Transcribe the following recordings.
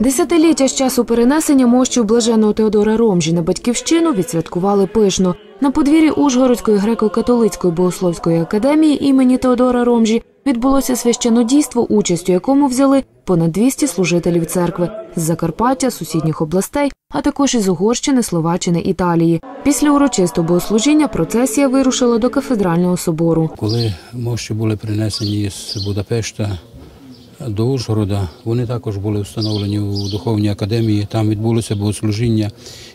Десятиліття з часу перенесення мощів блаженого Теодора Ромжі на батьківщину відсвяткували пишно. На подвір'ї Ужгородської греко-католицької богословської академії імені Теодора Ромжі відбулося священодійство, участю якому взяли понад 200 служителів церкви з Закарпаття, сусідніх областей, а також із Угорщини, Словаччини, Італії. Після урочистого богослужіння процесія вирушила до кафедрального собору. Коли мощі були принесені з Будапешта до Ужгорода, вони також були встановлені у духовній академії. Там відбулося богослужіння,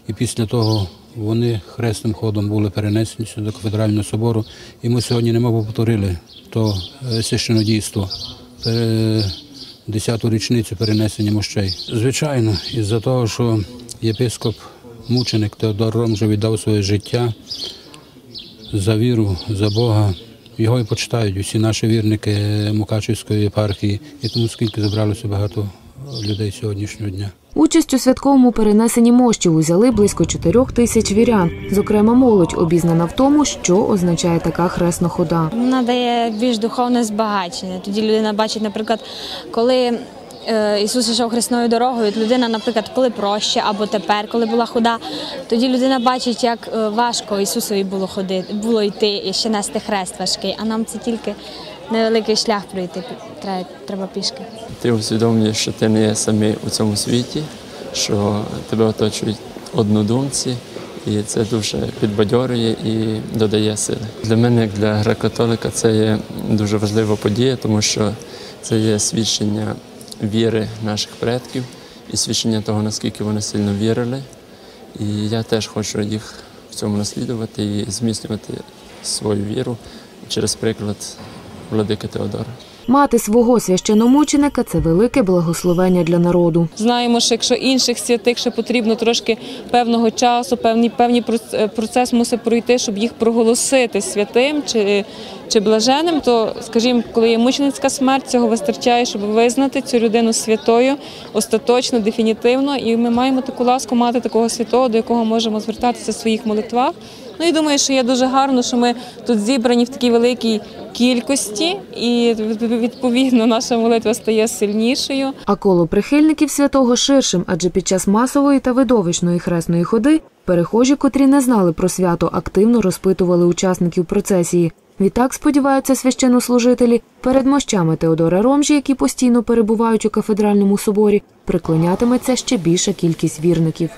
і після того вони хресним ходом були перенесені сюди до кафедрального собору. І ми сьогодні немов повторили то е, священодійство. пере- Десяту річницю перенесення мощей. Звичайно, із-за того, що єпископ мученик Теодор Ромжа віддав своє життя за віру, за Бога. Його і почитають усі наші вірники Мукачівської єпархії, і тому скільки зібралося багато людей сьогоднішнього дня. Участь у святковому перенесенні мощів узяли близько чотирьох тисяч вірян. Зокрема, молодь обізнана в тому, що означає така хресна хода. Вона дає більш духовне збагачення. Тоді людина бачить, наприклад, коли Ісус йшов хресною дорогою, людина, наприклад, коли проще або тепер, коли була худа, тоді людина бачить, як е, важко Ісусові було ходити, було йти і ще нести хрест важкий, а нам це тільки невеликий шлях пройти. Треба пішки. Ти усвідомлюєш, що ти не є самий у цьому світі, що тебе оточують однодумці, і це дуже підбадьорює і додає сили. Для мене, як для греко-католика, це є дуже важлива подія, тому що це є свідчення віри наших предків і свідчення того, наскільки вони сильно вірили. І я теж хочу їх в цьому наслідувати і зміцнювати свою віру через приклад владики Теодора. Мати свого священомученика це велике благословення для народу. Знаємо, що якщо інших святих ще потрібно трошки певного часу, певний певний проц- процес мусить пройти, щоб їх проголосити святим чи, чи блаженним, то, скажімо, коли є мученицька смерть, цього вистачає, щоб визнати цю людину святою остаточно, дефінітивно. І ми маємо таку ласку мати такого святого, до якого можемо звертатися в своїх молитвах. Ну і думаю, що є дуже гарно, що ми тут зібрані в такій великій кількості, і відповідно наша молитва стає сильнішою. А коло прихильників святого ширшим, адже під час масової та видовищної хресної ходи перехожі, котрі не знали про свято, активно розпитували учасників процесії. Відтак сподіваються священнослужителі перед мощами Теодора Ромжі, які постійно перебувають у кафедральному соборі, приклонятиметься ще більша кількість вірників.